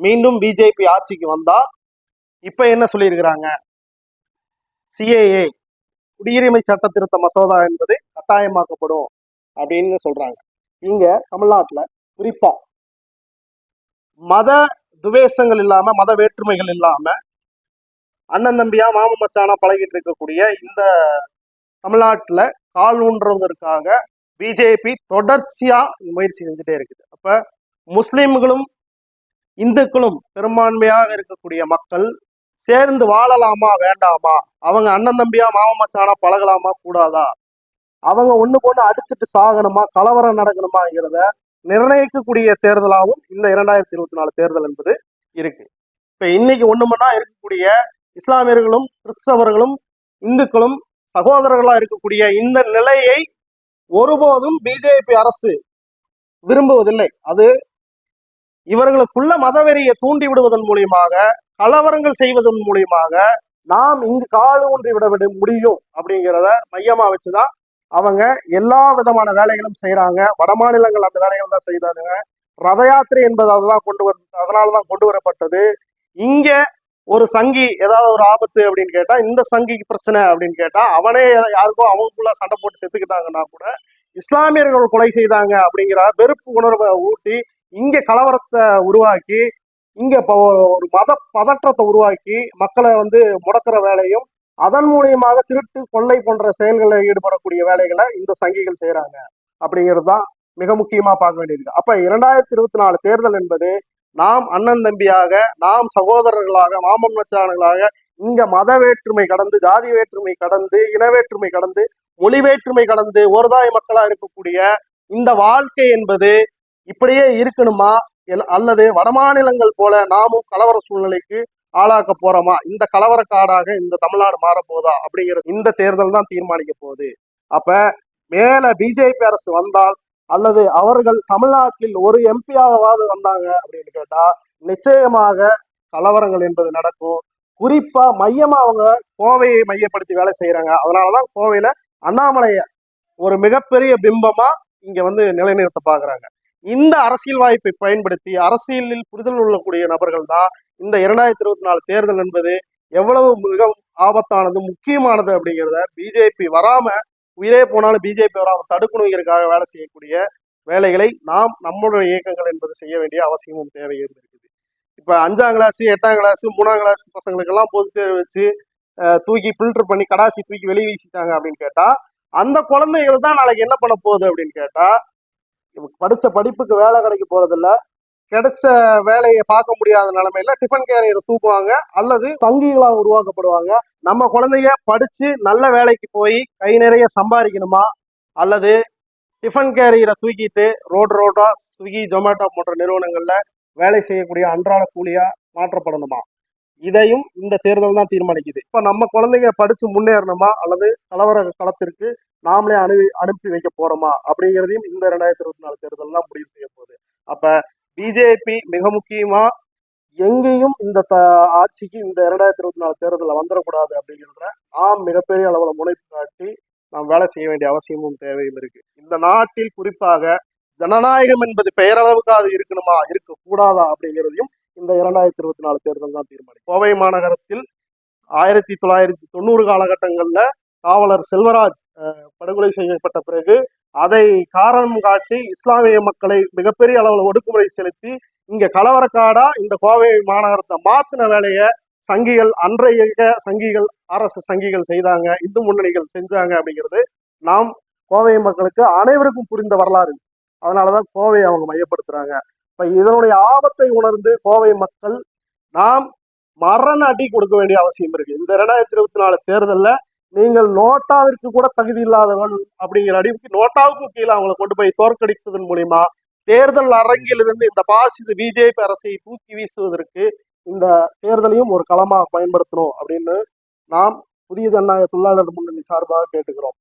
மீண்டும் பிஜேபி ஆட்சிக்கு வந்தா இப்ப என்ன சொல்லியிருக்கிறாங்க? சிஏஏ குடியுரிமை சட்ட திருத்த மசோதா என்பது கட்டாயமாக்கப்படும் அப்படின்னு சொல்றாங்க. இங்க தமிழ்நாட்டுல குறிப்பா மத துவேஷங்கள் இல்லாம மத வேற்றுமைகள் இல்லாம அண்ணன் தம்பியா மாம மச்சானா பழகிட்டு இருக்கக்கூடிய இந்த தமிழ்நாட்டுல கால் ஊன்றுவதற்காக பிஜேபி தொடர்ச்சியா முயற்சி செஞ்சுட்டே இருக்குது. அப்ப முஸ்லிம்களும் இந்துக்களும் பெரும்பான்மையாக இருக்கக்கூடிய மக்கள் சேர்ந்து வாழலாமா வேண்டாமா? அவங்க அண்ணன் தம்பியா மாமச்சானா பழகலாமா கூடாதா? அவங்க ஒண்ணு பொண்ணு அடிச்சுட்டு சாகணுமா கலவரம் நடக்கணுமாங்கிறத நிர்ணயிக்கக்கூடிய தேர்தலாகவும் இந்த இரண்டாயிரத்தி இருபத்தி நாலு தேர்தல் என்பது இருக்கு. இப்ப இன்னைக்கு ஒண்ணு இருக்கக்கூடிய இஸ்லாமியர்களும் கிறிஸ்தவர்களும் இந்துக்களும் சகோதரர்களா இருக்கக்கூடிய இந்த நிலையை ஒருபோதும் பிஜேபி அரசு விரும்புவதில்லை. அது இவர்களுக்குள்ள மதவெறியை தூண்டி விடுவதன் மூலியமாக கலவரங்கள் செய்வதன் மூலியமாக நாம் இங்கு காடு ஊன்றி விட விட முடியும் அப்படிங்கிறத மையமா வச்சுதான் அவங்க எல்லா விதமான வேலைகளும் செய்யறாங்க வட மாநிலங்கள் அந்த வேலைகள் தான் செய்தாங்க. ரத யாத்திரை என்பது அதுதான் கொண்டு வர அதனாலதான் கொண்டு வரப்பட்டது. இங்க ஒரு சங்கி ஏதாவது ஒரு ஆபத்து அப்படின்னு கேட்டா இந்த சங்கிக்கு பிரச்சனை அப்படின்னு கேட்டா அவனே யாருக்கோ அவங்களுக்குள்ள சண்டை போட்டு செத்துக்கிட்டாங்கன்னா கூட இஸ்லாமியர்கள் கொலை செய்தாங்க அப்படிங்கிற வெறுப்பு உணர்வை ஊட்டி இங்க கலவரத்தை உருவாக்கி இங்க இப்போ ஒரு மத பதற்றத்தை உருவாக்கி மக்களை வந்து முடக்கிற வேலையும் அதன் மூலியமாக திருட்டு கொள்ளை போன்ற செயல்களில் ஈடுபடக்கூடிய வேலைகளை இந்த சங்கிகள் செய்யறாங்க. அப்படிங்கிறது தான் மிக முக்கியமா பார்க்க வேண்டியிருக்கு. அப்ப இரண்டாயிரத்தி இருபத்தி நாலு தேர்தல் என்பது நாம் அண்ணன் தம்பியாக நாம் சகோதரர்களாக மாமன் மச்சானர்களாக இங்க மத வேற்றுமை கடந்து ஜாதி வேற்றுமை கடந்து இன வேற்றுமை கடந்து மொழி வேற்றுமை கடந்து ஒருதாய் மக்களா இருக்கக்கூடிய இந்த வாழ்க்கை என்பது இப்படியே இருக்கணுமா? அல்லது வடமாநிலங்கள் போல நாமும் கலவர சூழ்நிலைக்கு ஆளாக்க போறோமா? இந்த கலவர காடாக இந்த தமிழ்நாடு மாறப்போதா அப்படிங்கிறது இந்த தேர்தல் தான் தீர்மானிக்க போகுது. அப்ப மேல பிஜேபி அரசு வந்தால் அல்லது அவர்கள் தமிழ்நாட்டில் ஒரு எம்பியாவது வந்தாங்க அப்படின்னு கேட்டா நிச்சயமாக கலவரங்கள் என்பது நடக்கும். குறிப்பா மையமா அவங்க கோவையை மையப்படுத்தி வேலை செய்யறாங்க அதனாலதான் கோவையில அண்ணாமலைய ஒரு மிகப்பெரிய பிம்பமா இங்க வந்து நிலைநிறுத்த பாக்குறாங்க. இந்த அரசியல் வாய்ப்பை பயன்படுத்தி அரசியலில் புரிதல் உள்ளக்கூடிய நபர்கள் தான் இந்த இரண்டாயிரத்தி இருபத்தி நாலு தேர்தல் என்பது எவ்வளவு மிக ஆபத்தானது முக்கியமானது அப்படிங்கிறத பிஜேபி வராம உயிரே போனாலும் பிஜேபி வராம தடுக்கணுங்கிறதுக்காக வேலை செய்யக்கூடிய வேலைகளை நாம் நம்மளுடைய இயக்கங்கள் என்பது செய்ய வேண்டிய அவசியமும் தேவை இருந்திருக்குது இப்ப அஞ்சாம் கிளாஸ் எட்டாம் கிளாஸ் மூணாம் கிளாஸ் பசங்களுக்கெல்லாம் பொது தேர்வு வச்சு தூக்கி ஃபில்டர் பண்ணி கடாசி தூக்கி வெளியே வீசிட்டாங்க அப்படின்னு கேட்டா அந்த குழந்தைகள் தான் நாளைக்கு என்ன பண்ண போகுது அப்படின்னு கேட்டா படித்த படிப்புக்கு வேலை கிடைக்க போறதில்ல. கிடைச்ச வேலையை பார்க்க முடியாத நிலைமையில டிஃபன் கேரியரை தூக்குவாங்க. அல்லது தங்கிகளாக உருவாக்கப்படுவாங்க. நம்ம குழந்தைங்க படிச்சு நல்ல வேலைக்கு போய் கை நிறைய சம்பாதிக்கணுமா? அல்லது டிஃபன் கேரியரை தூக்கிட்டு ரோடு ரோடாக ஸ்விக்கி ஜொமேட்டோ போன்ற நிறுவனங்கள்ல வேலை செய்யக்கூடிய அன்றாட கூலியா மாற்றப்படணுமா? இதையும் இந்த தேர்தல் தான் தீர்மானிக்குது. இப்ப நம்ம குழந்தைங்க படிச்சு முன்னேறணுமா? அல்லது கலவர களத்திற்கு நாமளே அனு அனுப்பி வைக்க போறோமா? அப்படிங்கிறதையும் இந்த ரெண்டாயிரத்தி இருபத்தி நாலு தேர்தல் தான் முடிவு செய்ய போகுது. அப்ப பிஜேபி மிக முக்கியமா எங்கேயும் இந்த த ஆட்சிக்கு இந்த இரண்டாயிரத்தி இருபத்தி நாலு தேர்தலில் வந்துடக்கூடாது அப்படிங்கிறத நாம் மிகப்பெரிய அளவில் முனைப்பு காட்டி நாம் வேலை செய்ய வேண்டிய அவசியமும் தேவையும் இருக்கு. இந்த நாட்டில் குறிப்பாக ஜனநாயகம் என்பது பெயரளவுக்கு அது இருக்கணுமா? இருக்கக்கூடாதா? அப்படிங்கிறதையும் இந்த இரண்டாயிரத்தி இருபத்தி நாலு தேர்தல் தான் தீர்மானிக்கும். கோவை மாநகரத்தில் ஆயிரத்தி தொள்ளாயிரத்தி தொண்ணூறு காலகட்டங்களில் காவலர் செல்வராஜ் படுகொலை செய்யப்பட்ட பிறகு அதை காரணம் காட்டி இஸ்லாமிய மக்களை மிகப்பெரிய அளவில் ஒடுக்குமுறை செலுத்தி இங்க கலவரக்காடா இந்த கோவை மாநகரத்தை மாத்தின வேலையை சங்கிகள் அன்றைய சங்கிகள் அரசு சங்கிகள் செய்தாங்க இந்து முன்னணிகள் செஞ்சாங்க அப்படிங்கிறது நாம் கோவை மக்களுக்கு அனைவருக்கும் புரிந்த வரலாறு. அதனாலதான் கோவையை அவங்க மையப்படுத்துறாங்க. இப்ப இதனுடைய ஆபத்தை உணர்ந்து கோவை மக்கள் நாம் மரண அடி கொடுக்க வேண்டிய அவசியம் இருக்கு. இந்த இரண்டாயிரத்தி இருபத்தி நாலு தேர்தலில் நீங்கள் நோட்டாவிற்கு கூட தகுதி இல்லாதவன் அப்படிங்கிற அடிவுக்கு நோட்டாவுக்கு கீழே அவங்களை கொண்டு போய் தோற்கடித்ததன் மூலியமா தேர்தல் அரங்கிலிருந்து இந்த பாசிச பிஜேபி அரசை தூக்கி வீசுவதற்கு இந்த தேர்தலையும் ஒரு களமாக பயன்படுத்தணும் அப்படின்னு நாம் புதிய ஜனநாயக தொழிலாளர் முன்னணி சார்பாக கேட்டுக்கிறோம்.